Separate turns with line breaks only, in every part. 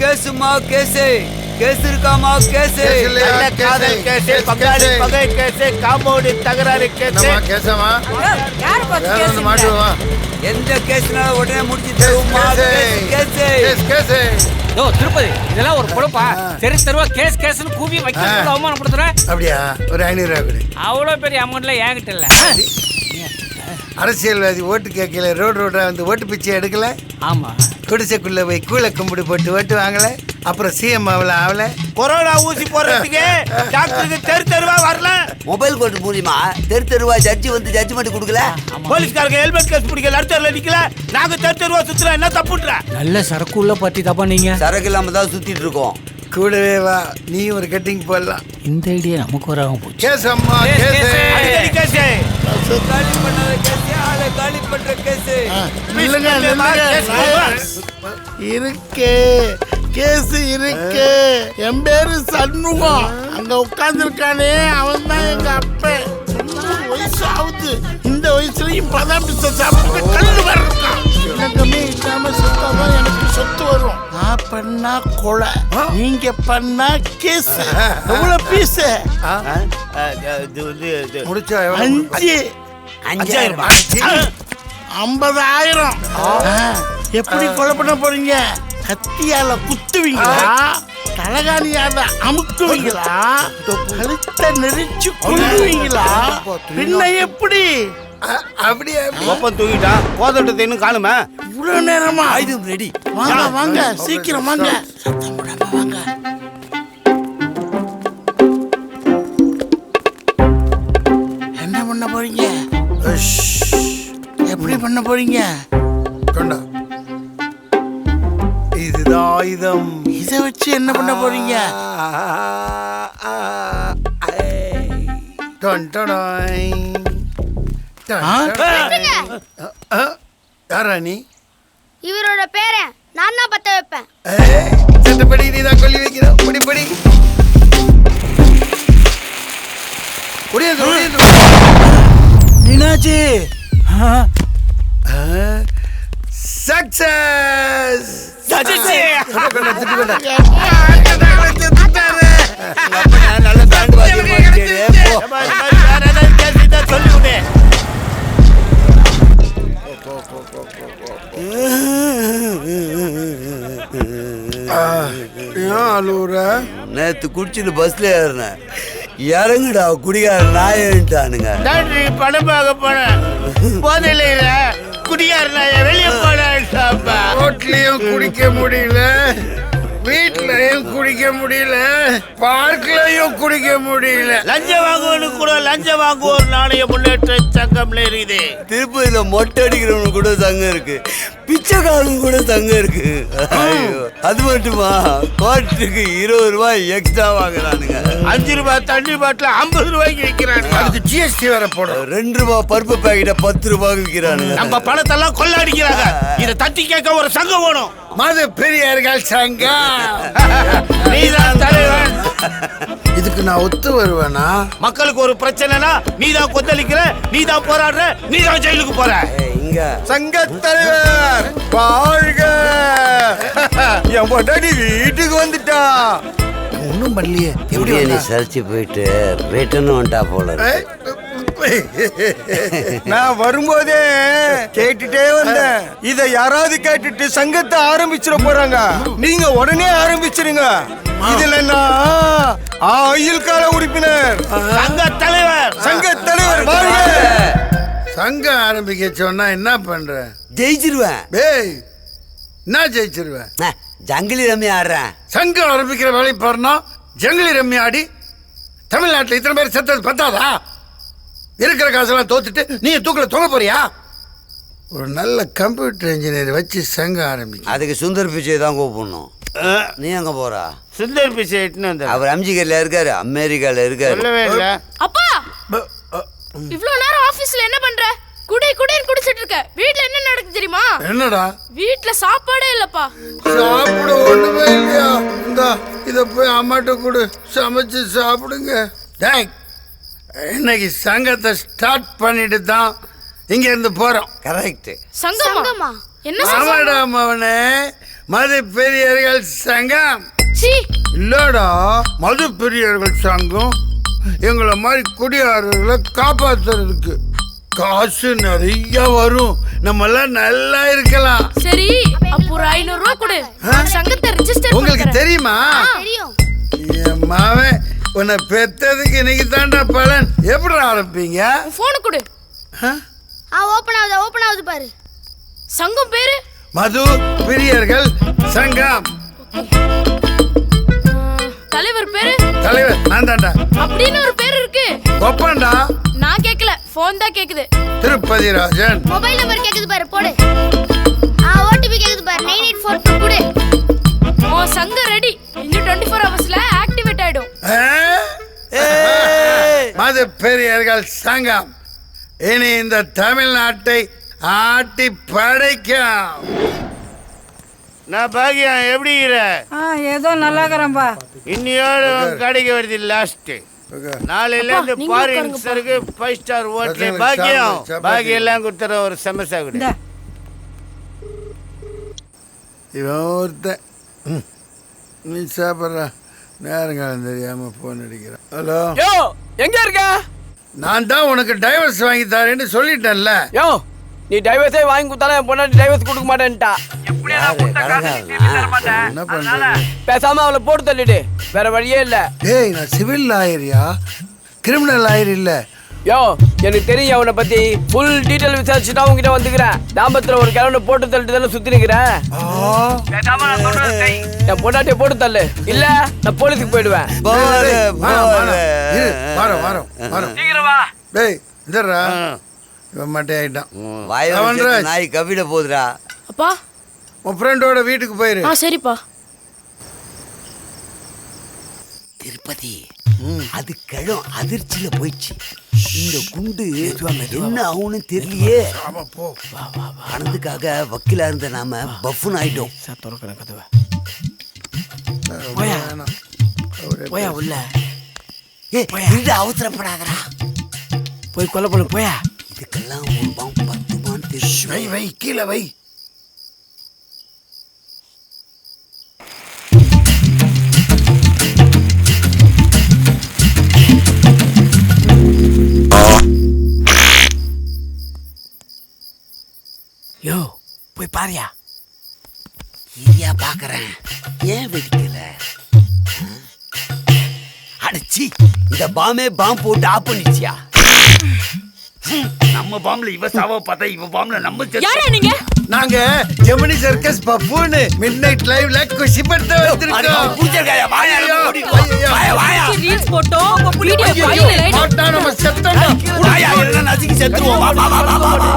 கேசுமா case. Case இருக்காமா case?
நல்ல காதல்
கேசு,
பங்காளி
கேசு.
பகை கேஸ் காம்பவுண்ட் தகராறு
என்னம்மா கேசமா
யார்
வந்து
கேஸ்
மாட்டுவா?
எந்த கேஸ்னால உடனே முடிச்சு தருவோமா கேசு.
கேஸ் கேஸ்
ஓ திருப்பதி இதெல்லாம் ஒரு பொழப்பா தெரு தெருவா கேஸ் கேஸ்னு கூவி வைக்க அவமானப்படுத்துற
அப்படியா? ஒரு ஐநூறு ரூபா கொடு.
அவ்வளோ பெரிய அமௌண்ட்ல என்கிட்ட இல்ல.
அரசியல்வாதி ஓட்டு கேட்கல ரோடு ரோடா வந்து ஓட்டு பிச்சை எடுக்கல?
ஆமா.
குடிசைக்குள்ள போய் கூளை கும்பிடு போட்டு ஓட்டு வாங்கல. அப்புறம் சிஎம் ஆகல ஆகல
கொரோனா ஊசி போடுறதுக்கு டாக்டருக்கு தெரு தெருவா வரல.
மொபைல் கோர்ட் மூலியமா தெரு தெருவா ஜட்ஜி வந்து ஜட்ஜ்மெண்ட் கொடுக்கல?
போலீஸ்காரங்க ஹெல்மெட் கேஸ் பிடிக்கல நடுத்தரில் நிக்கல. நாங்க தெரு தெருவா சுத்துறோம் என்ன தப்புன்ற?
நல்ல சரக்கு உள்ள பத்தி தப்பா நீங்க.
சரக்கு இல்லாம தான் சுத்திட்டு இருக்கோம்.
கூடவே வா. நீ ஒரு கட்டிங் போடலாம்.
இந்த ஐடியா நமக்கு வராம போச்சு.
கேஸ் அம்மா
கேஸ்.
அடிக்கடி கேஸ்.
காலி பண்ணாத கேஸ். ஆளை காலி பண்ற கேஸ்.
நில்லுங்க.
இருக்கு. கேஸ் இருக்கு. என் பேரு சண்முகம். அங்க உட்கார்ந்துருக்கானே அவன் தான் எங்க அப்பன் வயசு ஆகுது இந்த வயசுலயும் பதாம் பிசை சாப்பிட்டு கல்லு வர இலக்கமே இல்லாம செத்தாதான் எனக்கு சொத்து வரும். நான் பண்ணா கொலை. நீங்க பண்ணா கேஸ். எவ்வளவு பீஸ்
முடிச்சா?
அஞ்சு.
அஞ்சாயிரம்?
அஞ்சு.
ஐம்பதாயிரம். எப்படி கொலை பண்ண போறீங்க? கத்தியால குத்துவீங்களா? தலகாணியால அமுக்குவீங்களா? கழுத்தை நெரிச்சு கொள்ளுவீங்களா பின்ன எப்படி?
அ- அப்படியா
ஒப்பம் தூக்கிட்டான் கோதட்டத்தை இன்னும் காணுமே?
இவ்வளவு நேரமா?
ஆயுதம் ரெடி.
வாங்க வாங்க சீக்கிரம் வாங்க. சத்தம் போடாம வாங்க. என்ன பண்ண போறீங்க. எப்படி பண்ண போறீங்க?
கொண்டா. இதுதான் ஆயுதம்.
இதை வச்சு என்ன பண்ண போறீங்க?
டன் டடாய். யாரா நீ?
இவரோட பேரன் நான் தான் பத்த வைப்பேன்.
சட்டப்படி நீ தான் கொல்லி வைக்கிற
என்னாச்சு
சக்சஸ் ஏன் அழுவுற?
நேத்து குடிச்சிட்டு பஸ்ல ஏறினேன். இறங்குடா குடிகார நாயன்ட்டானுங்க
டாக்டர் படம் பார்க்க போனேன். போதையில இல்ல குடியாருனா வெளியே போனாப்பா
ரோட்லயும் குடிக்க முடியல. வீட்லயும் குடிக்க முடியல பார்க்லயும் குடிக்க முடியல.
லஞ்சம் வாங்குவனுக்கு கூட லஞ்சம் வாங்குவோர் நாணய முன்னேற்ற சங்கம்ல இருக்குது
திருப்பதியில மொட்டை அடிக்கிறவனுக்கு கூட சங்கம் இருக்கு. பிச்சைக்காரங்க கூட சங்கம் இருக்கு. ஐயோ அது மட்டுமா? கோட்டுக்கு இருபது ரூபாய் எக்ஸ்ட்ரா வாங்குறானுங்க.
அஞ்சு ரூபாய் தண்ணி பாட்டில் ஐம்பது ரூபாய்க்கு விற்கிறாங்க
அதுக்கு ஜிஎஸ்டி வேற போடும்
ரெண்டு ரூபாய் பருப்பு பாக்கெட்டை பத்து ரூபாய்க்கு விற்கிறானுங்க
நம்ம பணத்தெல்லாம் கொள்ளடிக்கிறாங்க. இதை தட்டி கேட்க ஒரு சங்கம் வேணும்.
மது பெரியார்கள் சங்கம்.
நீதான் தலைவன்.
இதுக்கு நான் ஒத்து வருவேனா?
மக்களுக்கு ஒரு பிரச்சனைனா நீதான் கொந்தளிக்கிற நீதான் போராடுற நீதான் ஜெயிலுக்கு போற.
இங்க
சங்க தலைவர் வாழ்க. என் பொண்டாட்டி வீட்டுக்கு வந்துட்டா. ஒன்றும் பண்ணலையே. எப்படி
நீ? சரிச்சு போயிட்டு ரிட்டர்ன் வந்துட்டா போல
நான் வரும்போதே கேட்டுட்டே வந்தேன். இத யாராவது கேட்டுட்டு சங்கத்தை ஆரம்பிச்சிட போறாங்க. நீங்க உடனே ஆரம்பிச்சிருங்க. இதுல நான் ஆயுள் கால உறுப்பினர்
சங்க தலைவர்
சங்க தலைவர் வாழ்க. சங்கம் ஆரம்பிக்க சொன்னா என்ன பண்ற?
ஜெயிச்சிருவேன்.
டேய் என்ன ஜெயிச்சிருவேன்
ஜங்கிலி ரம்மி ஆடுறேன்.
சங்கம் ஆரம்பிக்கிற வேலை பாருனா ஜங்கிலி ரம்மி ஆடி தமிழ்நாட்டில் இத்தனை பேர் செத்தது பத்தாதா? இருக்கிற காசெல்லாம் தோத்துட்டு நீ தூக்கில தொங்க போறியா? ஒரு நல்ல கம்ப்யூட்டர் இன்ஜினியர் வச்சு சங்கம் ஆரம்பிக்க.
அதுக்கு சுந்தர் பிச்சை தான் கூப்பிடணும். நீ எங்க போறா?
சுந்தர் பிச்சை
அவர் அம்ஜிகர்ல இருக்காரு அமெரிக்கால இருக்காரு.
சொல்லவே இல்ல.
அப்பா இவ்ளோ நேரம் ஆபீஸ்ல என்ன பண்ற? குடி குடின்னு குடிச்சிட்டு இருக்க. வீட்ல என்ன நடக்குது தெரியுமா?
என்னடா?
வீட்ல சாப்பாடே இல்லப்பா.
சாப்பிட ஒண்ணுமே இல்லையா? இந்தா இத போய் அம்மாட்ட கொடு. சமைச்சு சாப்பிடுங்க. டேய் இன்னைக்கு சங்கத்தை ஸ்டார்ட் பண்ணிட்டு தான் இங்க இருந்து போறோம்.
கரெக்ட்
சங்கமா?
சங்கமா?
என்ன
ஆமாடா மவனே. மது பெரியர்கள் சங்கம்.
சீ
இல்லடா மது பெரியர்கள் சங்கம். எங்களை மாதிரி குடியாரர்களை காப்பாத்துறதுக்கு காசு நிறைய வரும். நம்ம எல்லாம் நல்லா இருக்கலாம்.
சரி அப்போ ஒரு ஐநூறு ரூபா கொடு சங்கத்தை ரெஜிஸ்டர்
உங்களுக்கு தெரியுமா?
தெரியும்.
என் மாவன் உன்னை பெத்ததுக்கு இன்னைக்கு தாண்டா பலன் எப்படி ஆரம்பிப்பீங்க
போனு கொடு.
ஆ? ஓப்பன் ஆகுது ஓப்பன் ஆகுது பாரு.
சங்கம் பேரு?
மது பிரியர்கள் சங்கம்.
தலைவர் பேரு?
தலைவர் நான் தாண்டா
அப்படின்னு ஒரு பேர் இருக்கு.
ஒப்பண்டா
நான் கேட்கல போன் தான் கேக்குது.
திருப்பதி ராஜன்.
மொபைல் நம்பர் கேக்குது பாரு போடு. ஆ ஓடிபி கேக்குது பாரு நைன் எயிட் ஃபோர் டூ கொடு.
உன் சங்கம் ரெடி இன்னும் டுவெண்ட்டி ஃபோர் ஹவர்ஸ்ல ஆக்டிவேட் ஆயிடும்.
மது பெரியர்கள் சங்கம். இனி இந்த தமிழ்நாட்டை ஆட்டி படைக்கும்
நான் பாக்கியம் எப்படி இருக்கிற?
ஆ ஏதோ நல்லா இருக்கிறேன்ப்பா
இன்னையோட கடைக்கு வருது லாஸ்ட் நாளையில இருந்து ஃபைவ் ஸ்டார் ஹோட்டல் பாக்கியம். பாக்கியம் எல்லாம் கொடுத்துற ஒரு சமோசா கொடு.
இவன் ஒருத்தன். ம். நீ சாப்பிட்ற நேரங்காலம் தெரியாம போன் அடிக்கிறான். ஹலோ
யோ எங்க இருக்க?
நான் தான் உனக்கு டைவர்ஸ் வாங்கி தரேன்னு சொல்லிட்டேன்ல.
யோ நீ டைவர்ஸே வாங்கி கொடுத்தாலும் என் பொண்ணாட்டி டைவர்ஸ் கொடுக்க மாட்டேன்ட்டா. பேசாம அவளை போட்டு தள்ளிடு. வேற வழியே இல்ல.
டேய் நான் சிவில் லாயரியா? கிரிமினல் லாயர் இல்ல.
யோ எனக்கு தெரியும் அவனை பத்தி. ஃபுல் டீடைல் விசாரிச்சுட்டா உங்ககிட்ட வந்துக்கிறேன். தாம்பத்துல ஒரு கிழவனை போட்டு தள்ளிட்டு தானே சுத்தி நிக்கிறேன் என் பொண்டாட்டிய போட்டு தள்ளு. இல்ல நான் போலீஸுக்கு போயிடுவேன்.
வாரம், வாரம். வாரம் டேய் இதர்றா இவன் மட்டை ஆயிட்டான்
வாய்
அவன்ராஜ்.
நாய் கவிட போகுதுடா.
அப்பா
உன் ஃப்ரெண்டோட வீட்டுக்கு போயிரு.
ஆ சரிப்பா.
திருப்பதி அது கிழம் அதிர்ச்சியில போயிடுச்சு. இந்த குண்டு என்ன ஆகும்னு தெரியலையே. பணத்துக்காக வக்கீலா இருந்த நாம பஃபுன் ஆயிட்டோம்.
திறக்கிறேன் கதவை.
அவரே
போயா? உள்ள?
ஏ இந்த அவசரப்படாதடா.
போய் கொல்ல போல போயா?
இதுக்கெல்லாம் ஒரு பாம் பத்துமான்னு தெரியும்
வை வை கீழே வை.
பாரியா
இதையா பாக்குறேன் ஏன் வெடிக்கல? அடச்சி இந்த பாமே பாம் போட்டு ஆப் பண்ணிச்சியா நம்ம பாம்புல இவ சாவ பார்த்தா இவ பாம்புல நம்ம
யாரா நீங்க
நாங்க ஜெமினி சர்க்கஸ் பப்புன்னு மிட் நைட் லைவ்ல குஷி படுத்த வந்திருக்கோம்
பூஜைக்காயா, வாயா. வாயா, வாயா.
ரீல்ஸ் போட்டோம்
வீடியோ ஃபைல்
மாட்டா நம்ம செத்தோம்டா.
வாயா, இல்லைன்னா நசுக்கி செத்துருவோம். வா, வா, வா, வா, வா.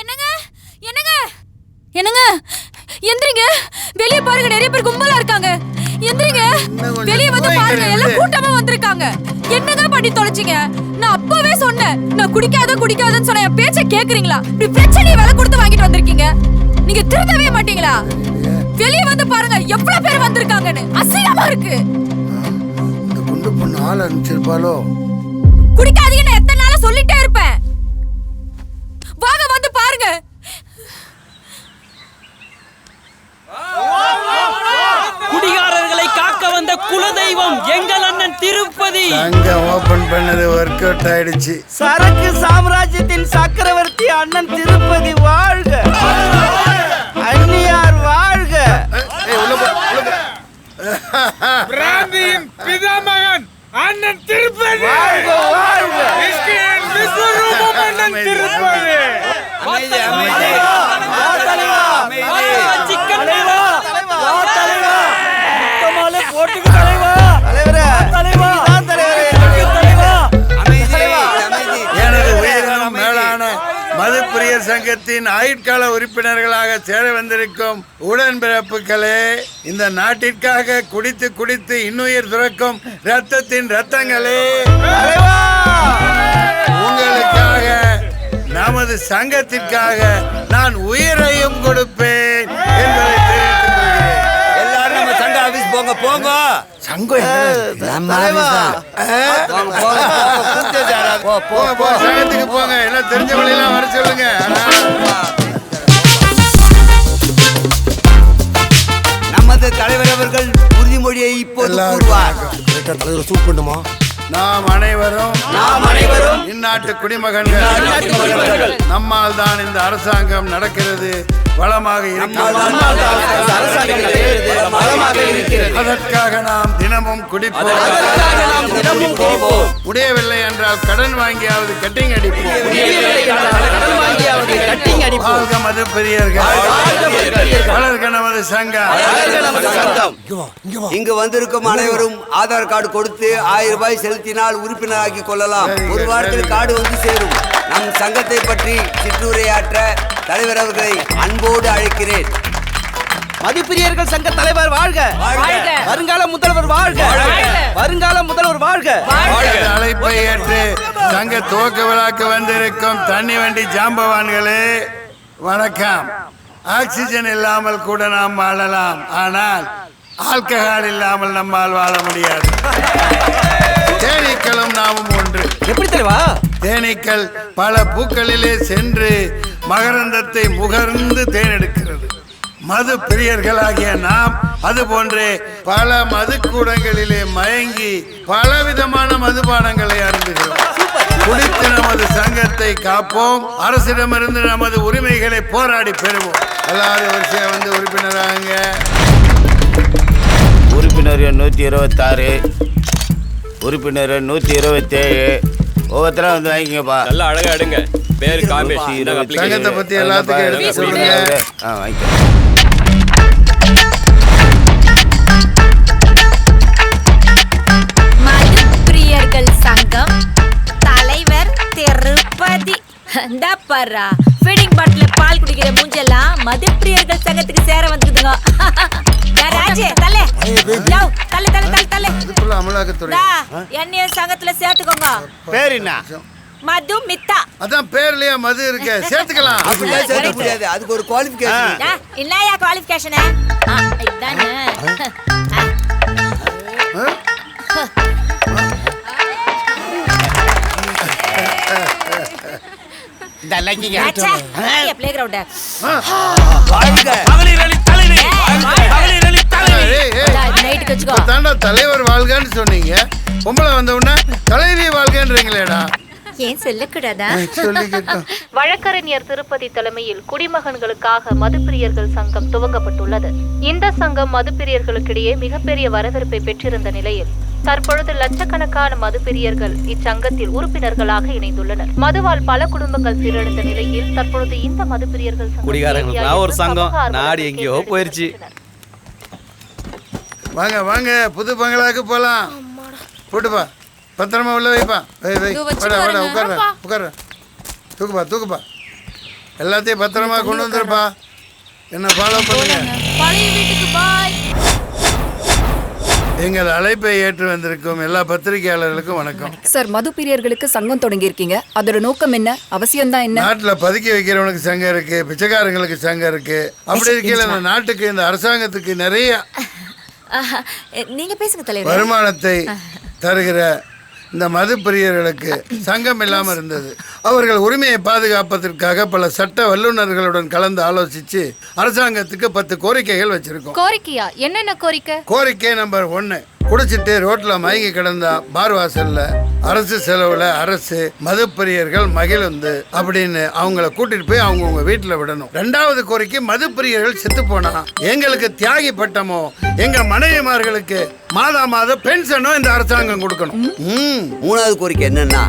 என்னங்க என்னங்க என்னங்க? எந்திரிங்க. வெளிய பாருங்க நிறைய பேர் கும்பலா இருக்காங்க. எந்திரிங்க. வெளிய வந்து பாருங்க எல்லாம். கூட்டமா வந்திருக்காங்க. என்னங்க பண்ணி தொலைச்சிங்க? நான் அப்பவே சொன்னேன் நான் குடிக்காத குடிக்காதன்னு சொன்ன என் பேச்ச கேக்குறீங்களா? இப்படி பிரச்சனையை விலை கொடுத்து வாங்கிட்டு வந்திருக்கீங்க. நீங்க திருந்தவே மாட்டீங்களா? வெளிய வந்து பாருங்க எவ்வளவு பேர் வந்திருக்காங்கன்னு. அசிங்கமா இருக்கு.
இந்த குண்டு பொண்ணு ஆள் அனுப்பிச்சிருப்பாளோ? பண்ணது ஒர்க் அவுட் ஆயிடுச்சு.
சரக்கு சாம்ராஜ்யத்தின் சக்கரவர்த்தி அண்ணன் திருப்பதி வாழ்க. அந்நியார் வாழ்க.
பிராந்தியின் பிதாமகன் அண்ணன் திருப்பதி.
வாழ்க வாழ்க.
விஸ்வரூபம் அண்ணன் திருப்பதி.
அமைதி,
சங்கத்தின் ஆயுட்கால உறுப்பினர்களாக சேர வந்திருக்கும் உடன்பிறப்புகளே இந்த நாட்டிற்காக குடித்து குடித்து இன்னுயிர் துறக்கும் ரத்தத்தின் ரத்தங்களே உங்களுக்காக நமது சங்கத்திற்காக நான் உயிரையும் கொடுப்பேன் என்பதை தெரிவித்துக் கொள்கிறேன்.
எல்லாரும் நம்ம சண்டை ஆபீஸ் போங்க போங்க. ஆபீஸ்தான். போங்க, போங்க,
சங்கத்துக்கு போங்க எல்லாம் தெரிஞ்ச வழியெல்லாம் வர சொல்லுங்க
நமது தலைவர் அவர்கள் உறுதிமொழியை இப்போது கூறுவார்
தலைவர் சூட் பண்ணுமா
நாம் அனைவரும்
நாம் அனைவரும்
இந்நாட்டு குடிமகன்கள் நம்மால் தான் இந்த அரசாங்கம் நடக்கிறது வளமாக இருக்கிறது. அதற்காக நாம் தினமும் குடிப்போம். முடியவில்லை என்றால் கடன் வாங்கியாவது கட்டிங் அடிப்போம். வாழ்க மது பெரியர்கள். வளர்க நமது சங்கம்.
இங்கு வந்திருக்கும் அனைவரும் ஆதார் கார்டு கொடுத்து ஆயிரம் ரூபாய் செலுத்தினால் உறுப்பினராக்கி கொள்ளலாம். ஒரு வாரத்தில் கார்டு வந்து சேரும். நம் சங்கத்தை பற்றி சிற்றுரையாற்ற தலைவர் அவர்களை அன்போடு அழைக்கிறேன்.
மதிப்பிரியர்கள் சங்க தலைவர் வாழ்க.
வாழ்க.
வருங்கால முதல்வர் வாழ்க.
வாழ்க.
வருங்கால முதல்வர் வாழ்க.
அழைப்பை ஏற்று சங்க துவக்க விழாக்கு வந்திருக்கும் தண்ணி வண்டி ஜாம்பவான்களே வணக்கம். ஆக்சிஜன் இல்லாமல் கூட நாம் வாழலாம். ஆனால் ஆல்கஹால் இல்லாமல் நம்மால் வாழ முடியாது. தேனீக்களும் நாமும் ஒன்று.
எப்படி தலைவா
தேனீக்கள் பல பூக்களிலே சென்று மகரந்தத்தை முகர்ந்து தேனெடுக்கிறது. மது பிரியர்களாகிய நாம் அது போன்றே பல மதுக்கூடங்களிலே மயங்கி பலவிதமான மதுபானங்களை அருந்துகிறோம். குடித்து நமது சங்கத்தை காப்போம். அரசிடமிருந்து நமது உரிமைகளை போராடி பெறுவோம். எல்லாரும் வரிசையா வந்து உறுப்பினராங்க.
உறுப்பினர் எண் நூற்றி இருபத்தாறு. உறுப்பினர் எண் நூற்றி இருபத்தேழு. ஒவ்வொருத்தரும் வந்து வாங்கிக்கப்பா
நல்லா அழகா எடுங்க. பேர் காமேஷ்.
சங்கத்தை பத்தி எல்லாத்துக்கும் எடுத்து சொல்லுங்க.
ஆ வாங்கிக்க.
மதுப்பிரியர்கள் சங்கம் தலைவர் திருப்பதி. இந்த பாரா ஃபீடிங் பாட்டில பால் குடிக்கிற மூஞ்செல்லாம் மதுப்பிரியர்கள் சங்கத்துக்கு சேர வந்துக்குதுங்க ராஜே தல்லே தல்லே தல்லே தல்லே
இதுக்குள்ள அமலாக்கத்துறை.
டா என்னையும் சங்கத்துல சேர்த்துக்கோங்க.
பேர் என்ன?
மது மித்தா.
அதான் பேர்லயே மது இருக்கு. சேர்த்துக்கலாம்.
அப்படிலாம் சேர்க்க முடியாது. அதுக்கு ஒரு குவாலிஃபிகேஷன்
என்னய்யா குவாலிஃபிகேஷன் இதானே. பிளே கிரவுண்ட்
வாழ்க
மகளிர் அணி தலைவி. மகளிர் அணி தலைவி.
ஏய், ஏய்.
நைட்டுக்கு வச்சுக்கோ.
இப்ப தாண்டா தலைவர் வாழ்கன்னு சொன்னீங்க. பொம்பளை வந்த உடனே தலைவி வாழ்கன்றீங்களேடா.
ஏன் சொல்லக்கூடாதா?
வழக்கறிஞர் திருப்பதி தலைமையில் குடிமகன்களுக்காக மதுப்பிரியர்கள் சங்கம் துவங்கப்பட்டுள்ளது. இந்த சங்கம் மதுப்பிரியர்களுக்கிடையே மிகப்பெரிய வரவேற்பை பெற்றிருந்த நிலையில் தற்பொழுது லட்சக்கணக்கான மதுப்பிரியர்கள் இச்சங்கத்தில் உறுப்பினர்களாக இணைந்துள்ளனர். மதுவால் பல குடும்பங்கள் சீரழிந்த நிலையில் தற்பொழுது இந்த மதுப்பிரியர்கள் சங்கம்
குடிகாரங்களுக்குலாம் ஒரு சங்கம். நாடு எங்கேயோ போயிருச்சு.
வாங்க வாங்க புது பங்களாக்கு போலாம். போட்டுப்பா. பத்திரமா உள்ள வைப்பா. வை வை வாடா வாடா. உட்கார உட்கார தூக்குப்பா தூக்குப்பா. எல்லாத்தையும் பத்திரமா கொண்டு வந்துருப்பா. என்ன ஃபாலோ பண்ணுங்க.
பழைய வீட்டுக்கு பாய்
எங்கள் அழைப்பை ஏற்று வந்திருக்கும் எல்லா பத்திரிகையாளர்களுக்கும் வணக்கம்.
சார் மது பிரியர்களுக்கு சங்கம் தொடங்கியிருக்கீங்க. அதோட நோக்கம் என்ன? அவசியம் தான் என்ன?
நாட்டுல பதுக்கி வைக்கிறவனுக்கு சங்கம் இருக்கு பிச்சைக்காரங்களுக்கு சங்கம் இருக்கு. அப்படி இருக்கையில இந்த நாட்டுக்கு இந்த அரசாங்கத்துக்கு நிறைய
நீங்க பேசுங்க தலைவர்.
வருமானத்தை தருகிற இந்த மது பிரியர்களுக்கு சங்கம் இல்லாமல் இருந்தது. அவர்கள் உரிமையை பாதுகாப்பதற்காக பல சட்ட வல்லுநர்களுடன் கலந்து ஆலோசித்து அரசாங்கத்துக்கு பத்து கோரிக்கைகள் வச்சிருக்கோம்.
கோரிக்கையா? என்னென்ன கோரிக்கை?
கோரிக்கை நம்பர் ஒன்று குடிச்சிட்டு ரோட்ல மயங்கி கிடந்தா பார் வாசல்ல அரசு செலவுல அரசு மதுப்பிரியர்கள் மகிழுந்து அப்படின்னு அவங்கள கூட்டிட்டு போய் அவங்கவுங்க வீட்டுல விடணும். ரெண்டாவது கோரிக்கை மதுப்பிரியர்கள் செத்து போனா எங்களுக்கு தியாகி பட்டமோ எங்க மனைவிமார்களுக்கு மாதா மாதம் பென்ஷனோ இந்த அரசாங்கம் கொடுக்கணும். ம்.
மூணாவது கோரிக்கை என்னன்னா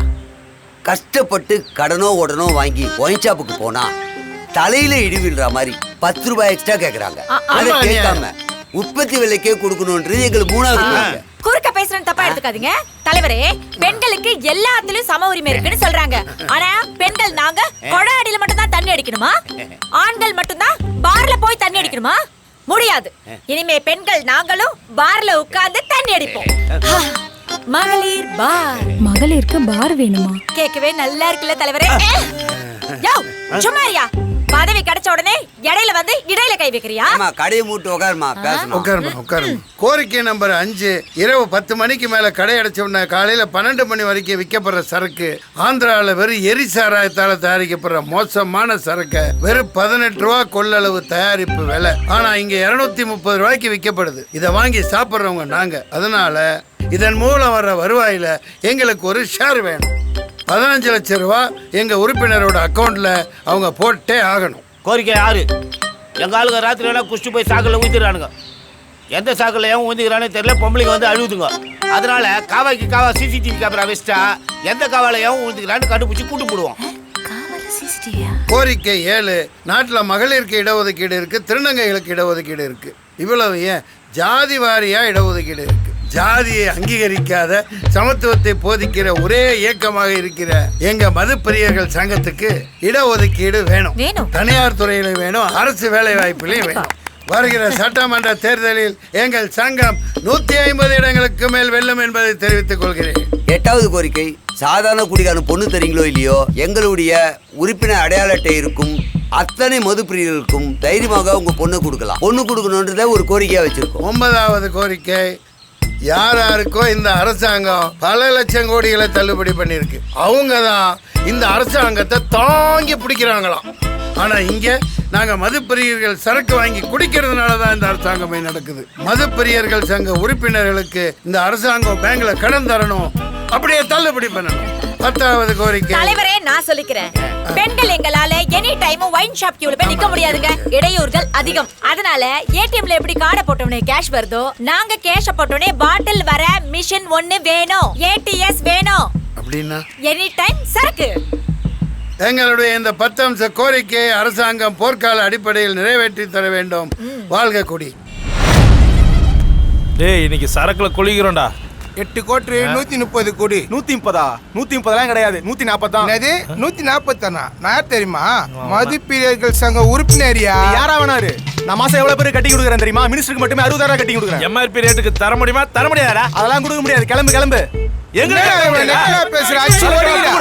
கஷ்டப்பட்டு கடனோ உடனோ வாங்கி ஒயின் ஷாப்புக்கு போனா தலையில இடி விழுற மாதிரி பத்து ரூபாய் எக்ஸ்ட்ரா கேக்குறாங்க. அதை கேட்காம உற்பத்தி விலைக்கே கொடுக்கணும்ன்றது எங்களுக்கு மூணாவது
குறுக்க பேசுறேன் தப்பா எடுத்துக்காதீங்க. தலைவரே பெண்களுக்கு எல்லாத்துலயும் சம உரிமை இருக்குன்னு சொல்றாங்க. ஆனா பெண்கள் நாங்க கொடை அடியில மட்டும் தான் தண்ணி அடிக்கணுமா? ஆண்கள் மட்டும் தான் பார்ல போய் தண்ணி அடிக்கணுமா? முடியாது. இனிமே பெண்கள் நாங்களும் பார்ல உட்கார்ந்து தண்ணி அடிப்போம். மகளிர் பார்.
மகளிருக்கு பார் வேணுமா?
கேட்கவே நல்லா இருக்குல்ல தலைவரே. யோ சும்மா இருயா பதவி கிடைச்ச உடனே இடையில வந்து இடையில கை வைக்கிறியா?
ஆமா கடையை மூட்டு உட்காருமா பேசணும்
உட்காருமா உட்காருமா. கோரிக்கை நம்பர் அஞ்சு இரவு பத்து மணிக்கு மேல கடை அடைச்ச உடனே காலையில பன்னெண்டு மணி வரைக்கும் விற்கப்படுற சரக்கு ஆந்திராவில் வெறும் எரி சாராயத்தால தயாரிக்கப்படுற மோசமான சரக்கு வெறும் பதினெட்டு ரூபா கொள்ளளவு தயாரிப்பு விலை. ஆனா இங்க இருநூத்தி முப்பது ரூபாய்க்கு விற்கப்படுது. இதை வாங்கி சாப்பிட்றவங்க நாங்க. அதனால இதன் மூலம் வர்ற வருவாயில எங்களுக்கு ஒரு ஷேர் வேணும். பதினஞ்சு லட்சம் ரூபா எங்க உறுப்பினரோட அக்கௌண்ட்ல அவங்க போட்டே ஆகணும்.
கோரிக்கை யாரு? எங்க ஆளுங்க ராத்திரி வேணா குஷ்டு போய் சாக்கில் ஊத்திடுறானுங்க. எந்த சாக்கில் ஏன் ஊந்திக்கிறானே தெரியல பொம்பளைங்க வந்து அழுகுதுங்க. அதனால காவாய்க்கு காவா சிசிடிவி கேமரா வச்சுட்டா எந்த காவால ஏன் ஊந்திக்கிறான்னு கண்டுபிடிச்சி கூட்டு போடுவோம்.
கோரிக்கை ஏழு நாட்டில் மகளிருக்கு இடஒதுக்கீடு இருக்கு திருநங்கைகளுக்கு இடஒதுக்கீடு இருக்கு. இவ்வளவு ஏன்? ஜாதி வாரியா இடஒதுக்கீடு இருக்கு. ஜாதியை அங்கீகரிக்காத சமத்துவத்தை போதிக்கிற ஒரே இயக்கமாக இருக்கிற எங்க மதுப்பிரியர்கள் சங்கத்துக்கு இடஒதுக்கீடு வேணும்.
வேணும்.
தனியார் துறையில வேணும் அரசு வேலை வாய்ப்பிலையும் வேணும். வருகிற சட்டமன்ற தேர்தலில் எங்கள் சங்கம் நூத்தி ஐம்பது இடங்களுக்கு மேல் வெல்லும் என்பதை தெரிவித்துக் கொள்கிறேன்.
எட்டாவது கோரிக்கை சாதாரண குடிகாரன் பொண்ணு தரீங்களோ இல்லையோ எங்களுடைய உறுப்பினர் அடையாள அட்டை இருக்கும் அத்தனை மதுப்பிரியர்களுக்கும் தைரியமாக உங்க பொண்ணு கொடுக்கலாம். பொண்ணு கொடுக்கணுன்றத ஒரு கோரிக்கையா வச்சிருக்கோம்.
ஒன்பதாவது கோரிக்கை யார் யாருக்கோ இந்த அரசாங்கம் பல லட்சம் கோடிகளை தள்ளுபடி பண்ணியிருக்கு. அவங்க தான் இந்த அரசாங்கத்தை தாங்கி பிடிக்கிறாங்களாம். ஆனா இங்க நாங்க மதுப்பிரியர்கள் சரக்கு வாங்கி குடிக்கிறதுனால தான் இந்த அரசாங்கமே நடக்குது. மதுப்பிரியர்கள் சங்க உறுப்பினர்களுக்கு இந்த அரசாங்கம் பேங்க்ல கடன் தரணும். அப்படியே தள்ளுபடி பண்ணணும். பத்தாவது கோரிக்கை.
தலைவரே நான் சொல்லிக்கிறேன். பெண்கள் எங்களால எனி டைம் ஒயின் ஷாப் கியூல போய் நிக்க முடியாதுங்க. இடையூறுகள் அதிகம். அதனால ஏடிஎம்ல எப்படி கார்டை போட்டோம்னே கேஷ் வருதோ நாங்க கேஷ போட்டோம்னே பாட்டில் வர மிஷின் ஒண்ணு வேணும். ஏடிஎஸ் வேணும்.
அப்படின்னா?
எனி டைம் சரக்கு.
எங்களுடைய இந்த பத்தம்ச கோரிக்கையை அரசாங்கம் போர்க்கால அடிப்படையில் நிறைவேற்றி தர வேண்டும். வாழ்க குடி.
டேய் இன்னைக்கு சரக்குல கொளிக்கிறோம்டா.
எட்டு கோட்டு நூத்தி முப்பது கோடி.
நூத்தி முப்பதா நூத்தி முப்பதெல்லாம் கிடையாது. நூத்தி நாற்பதான்
என்னது? நூத்தி நாற்பத்தானா நான் தெரியுமா? மதுப்பிரியர்கள் சங்க உறுப்பினரியா?
யாரா வேணாரு நான் மாசம் எவ்வளவு பேர் கட்டி கொடுக்குறேன் தெரியுமா? மினிஸ்டருக்கு மட்டுமே அறுபதாயிரம் கட்டி கொடுக்குறேன்.
எம்ஆர்பி ரேட்டுக்கு தர முடியுமா? தர முடியாதா?
அதெல்லாம் கொடுக்க முடியாது. கிளம்பு கிளம்பு. எங்க
பேசுற? அச்சு ஓடிடா